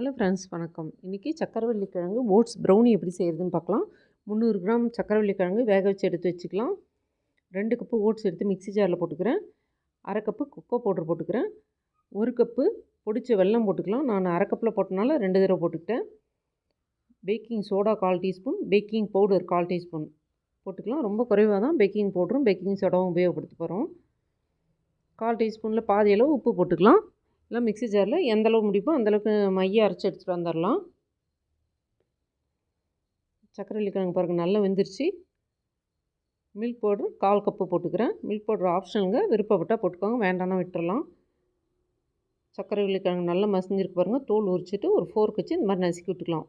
Hello friends வணக்கம். இன்றைக்கி சக்கரவள்ளி கிழங்கு ஓட்ஸ் ப்ரௌனி எப்படி செய்கிறதுன்னு பார்க்கலாம். முந்நூறு கிராம் சக்கரவள்ளி கிழங்கு வேக வச்சு எடுத்து வச்சுக்கலாம். ரெண்டு கப்பு ஓட்ஸ் எடுத்து மிக்ஸி ஜாரில் போட்டுக்கிறேன். அரை கப்பு கொக்கோ பவுடர் போட்டுக்கிறேன். ஒரு கப்பு பொடிச்ச வெல்லம் போட்டுக்கலாம். நான் அரை கப்பில் போட்டனால ரெண்டு தடவை போட்டுக்கிட்டேன். பேக்கிங் சோடா கால் டீஸ்பூன் பேக்கிங் பவுடர் கால் டீஸ்பூன் போட்டுக்கலாம். ரொம்ப குறைவாக தான் பேக்கிங் பவுடரும் பேக்கிங் சோடாவும் உபயோகப்படுத்த போகிறோம் கால் டீஸ்பூனில் பாதி அளவு உப்பு போட்டுக்கலாம். இல்லை மிக்ஸி ஜாரில் எந்தளவு முடிப்போ அந்தளவுக்கு மைய அரைச்சி எடுத்துகிட்டு வந்துடலாம் சர்க்கரை கிழங்கு பாருங்கள் நல்லா வெந்துருச்சு. மில்க் பவுட்ரு கால் கப்பு போட்டுக்கிறேன். மில்க் பவுட்ரு ஆப்ஷனுங்க விருப்பப்பட்டால் போட்டுக்கோங்க. வேண்டாம்னா விட்டுறலாம். சர்க்கரை கிழங்கு நல்லா மசிஞ்சிருக்கு பாருங்கள் தோல் உரிச்சிட்டு ஒரு ஃபோர்க் வச்சு இந்த மாதிரி நசுக்கி விட்டுக்கலாம்.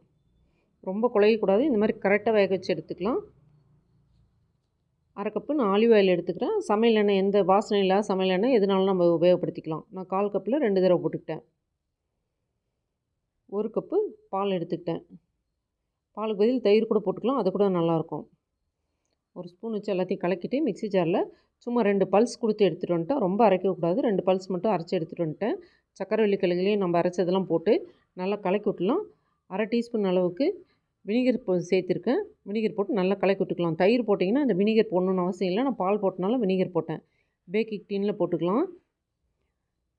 ரொம்ப குழையக்கூடாது இந்த மாதிரி கரெக்டாக வேக வச்சு எடுத்துக்கலாம். அரை கப்பு நான் ஆலிவ் ஆயில் எடுத்துக்கிறேன். சமையல் எண்ணெய் எந்த வாசனை இல்லாத சமையல் எண்ணெய் எதுனாலும் நம்ம உபயோகப்படுத்திக்கலாம். நான் கால் கப்பில் ரெண்டு தடவை போட்டுக்கிட்டேன். ஒரு கப்பு பால் எடுத்துக்கிட்டேன். பாலுக்கு பதில் தயிர் கூட போட்டுக்கலாம். அது கூட நல்லாயிருக்கும். ஒரு ஸ்பூன் வச்சு எல்லாத்தையும் கலக்கிட்டு மிக்ஸி ஜாரில் சும்மா ரெண்டு பல்ஸ் கொடுத்து எடுத்துகிட்டு வந்துட்டேன் ரொம்ப அரைக்கக்கூடாது ரெண்டு பல்ஸ் மட்டும் அரைச்சி எடுத்துகிட்டு வந்துட்டேன். சக்கரை வெள்ளி கிழங்குலேயும் நம்ம அரைச்சதெல்லாம் போட்டு நல்லா கலக்கி விட்டுலாம் அரை டீஸ்பூன் அளவுக்கு வினிகர் போ சேர்த்துருக்கேன். வினிகர் போட்டு நல்லா கலக்கி விட்டுக்கலாம். தயிர் போட்டிங்கன்னா அந்த வினிகர் போடணுன்னு அவசியம் இல்லை. நான் பால் போட்டனால வினிகர் போட்டேன். பேக்கிங் டீனில் போட்டுக்கலாம்.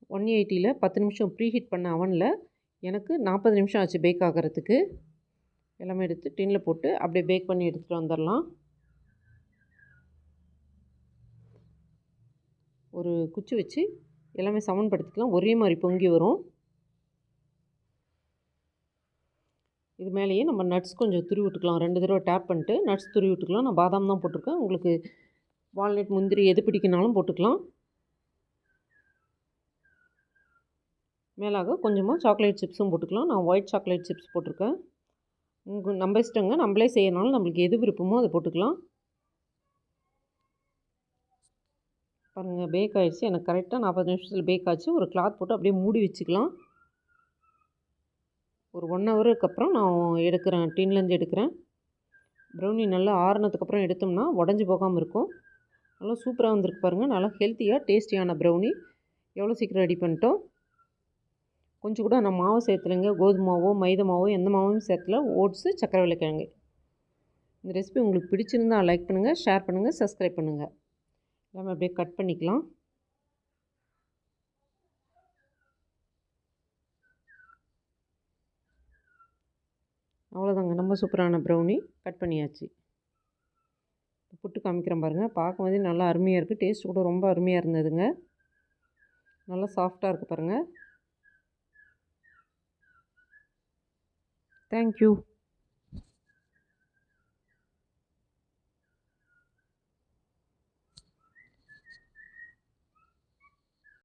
ஒன் எயிட்டியில் பத்து நிமிஷம் ப்ரீ ஹீட் பண்ண அவனில். எனக்கு நாற்பது நிமிஷம் ஆச்சு பேக் ஆகிறதுக்கு. எல்லாமே எடுத்து டின்னில் போட்டு அப்படியே பேக் பண்ணி எடுத்துகிட்டு வந்துடலாம். ஒரு குச்சி வச்சு எல்லாமே சமன்படுத்திக்கலாம். ஒரே மாதிரி பொங்கி வரும். இது மேலேயே நம்ம நட்ஸ் கொஞ்சம் துருவி விட்டுக்கலாம். ரெண்டு தடவை டேப் பண்ணிட்டு நட்ஸ் துருவி விட்டுக்கலாம். நான் பாதாம் தான் போட்டிருக்கேன். உங்களுக்கு வால்நட் முந்திரி எது பிடிக்கினாலும் போட்டுக்கலாம். மேலாக கொஞ்சமாக சாக்லேட் சிப்ஸும் போட்டுக்கலாம். நான் ஒயிட் சாக்லேட் சிப்ஸ் போட்டிருக்கேன். உங்கள் நம்ம இஷ்டங்க. நம்மளே செய்யறனாலும் நம்மளுக்கு எது விருப்பமோ அதை போட்டுக்கலாம். பாருங்கள் பேக் ஆகிடுச்சு எனக்கு கரெக்டாக நாற்பது நிமிஷத்தில் பேக் ஆச்சு. ஒரு கிளாத் போட்டு அப்படியே மூடி வச்சுக்கலாம். ஒரு ஒன் ஹவருக்கு அப்புறம் நான் எடுக்கிறேன் டின்லேருந்து எடுக்கிறேன். ப்ரௌனி நல்லா ஆறுனதுக்கப்புறம் எடுத்தோம்னா உடஞ்சி போகாமல் இருக்கும். நல்லா சூப்பராக வந்திருக்கு பாருங்கள் நல்லா ஹெல்த்தியாக டேஸ்டியான ப்ரௌனி எவ்வளோ சீக்கிரம் ரெடி பண்ணிட்டோம்? கொஞ்சம் கூட நான் மாவு சேர்த்துலைங்க. கோதுமை மாவோ மைதா மாவோ எந்த மாவும் சேர்த்துல. ஓட்ஸு சக்கரை விளக்கிழங்கு இந்த ரெசிபி உங்களுக்கு பிடிச்சிருந்தால் லைக் பண்ணுங்கள் ஷேர் பண்ணுங்கள் சப்ஸ்கிரைப் பண்ணுங்கள் எல்லாமே அப்படியே கட் பண்ணிக்கலாம். அவ்வளோதாங்க. ரொம்ப சூப்பரான ப்ரௌனி கட் பண்ணியாச்சு. புட்டு காமிக்கிறேன் பாருங்கள் பார்க்கும்போதே நல்லா அருமையாக இருக்குது டேஸ்ட் கூட ரொம்ப அருமையாக இருந்ததுங்க. நல்லா சாஃப்டாக இருக்குது பாருங்கள் தேங்க்யூ.